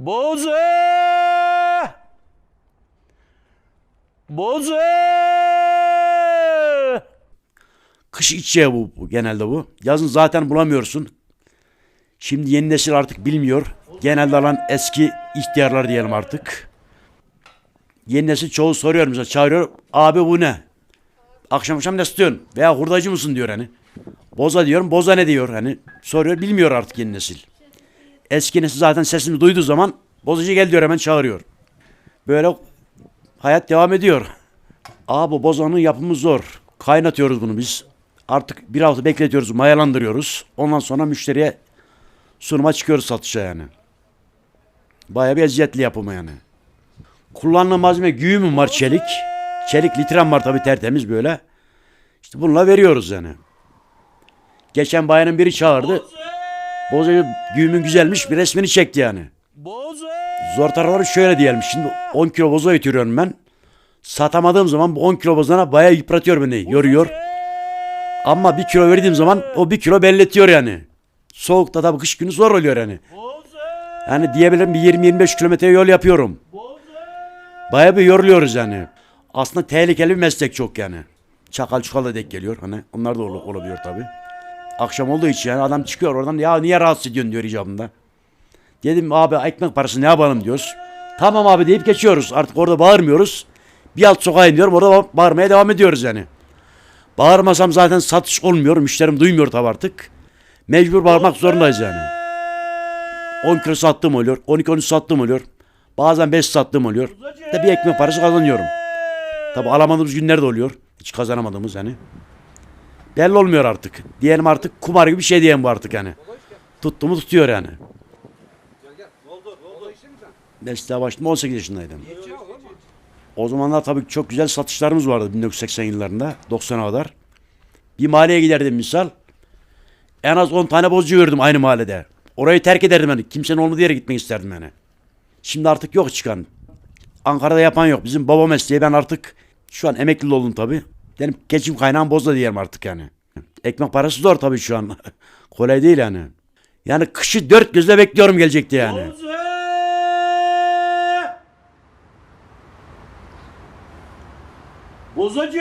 Bozu! Bozu! Kış içeceği bu, bu genelde bu. Yazın zaten bulamıyorsun. Şimdi yeni nesil artık bilmiyor. Genelde alan eski ihtiyarlar diyelim artık. Yeni nesil çoğu soruyor mesela çağırıyor. Abi bu ne? Akşam akşam ne istiyorsun? Veya hurdacı mısın diyor hani. Boza diyorum. Boza ne diyor hani. Soruyor bilmiyor artık yeni nesil. Eski zaten sesimi duyduğu zaman bozacı gel diyor hemen çağırıyor. Böyle hayat devam ediyor. Abi bozanın yapımı zor. Kaynatıyoruz bunu biz. Artık bir hafta bekletiyoruz, mayalandırıyoruz. Ondan sonra müşteriye sunuma çıkıyoruz satışa yani. Bayağı bir eziyetli yapımı yani. Kullanılan malzeme güğümüm var çelik. Çelik litrem var tabii tertemiz böyle. İşte bununla veriyoruz yani. Geçen bayanın biri çağırdı. Bozacı güğümün güzelmiş bir resmini çekti yani. Zor tarafları şöyle diyelim. Şimdi 10 kilo boza götürüyorum ben. Satamadığım zaman bu 10 kilo bozana bayağı yıpratıyor beni. Yoruyor. Ama bir kilo verdiğim zaman o bir kilo belletiyor yani. Soğukta da kış günü zor oluyor yani. Yani diyebilirim bir 20-25 kilometre yol yapıyorum. Bayağı bir yoruluyoruz yani. Aslında tehlikeli bir meslek çok yani. Çakal çukal da denk geliyor. Hani onlar da ol- olabiliyor tabii. Akşam olduğu için yani adam çıkıyor oradan ya niye rahatsız ediyorsun diyor icabında. Dedim abi ekmek parası ne yapalım diyoruz. Tamam abi deyip geçiyoruz. Artık orada bağırmıyoruz. Bir alt sokağa iniyorum orada ba- bağırmaya devam ediyoruz yani. Bağırmasam zaten satış olmuyor. Müşterim duymuyor tabii artık. Mecbur bağırmak zorundayız yani. 10 kilo sattığım oluyor. 12-13 sattığım oluyor. Bazen 5 sattığım oluyor. Da bir ekmek parası kazanıyorum. Tabi alamadığımız günler de oluyor. Hiç kazanamadığımız yani. Belli olmuyor artık. Diyelim artık kumar gibi bir şey diyelim bu artık yani. Tuttu mu tutuyor yani. Mesleğe başladım 18 yaşındaydım. O zamanlar tabii çok güzel satışlarımız vardı 1980 yıllarında 90'a kadar. Bir mahalleye giderdim misal. En az 10 tane bozcu gördüm aynı mahallede. Orayı terk ederdim hani. Kimsenin olmadığı yere gitmek isterdim yani. Şimdi artık yok çıkan. Ankara'da yapan yok. Bizim baba mesleği ben artık şu an emekli oldum tabii. Benim geçim kaynağım bozda diyelim artık yani. Ekmek parası zor tabii şu an. Kolay değil yani. Yani kışı dört gözle bekliyorum gelecekti yani. Bozacı!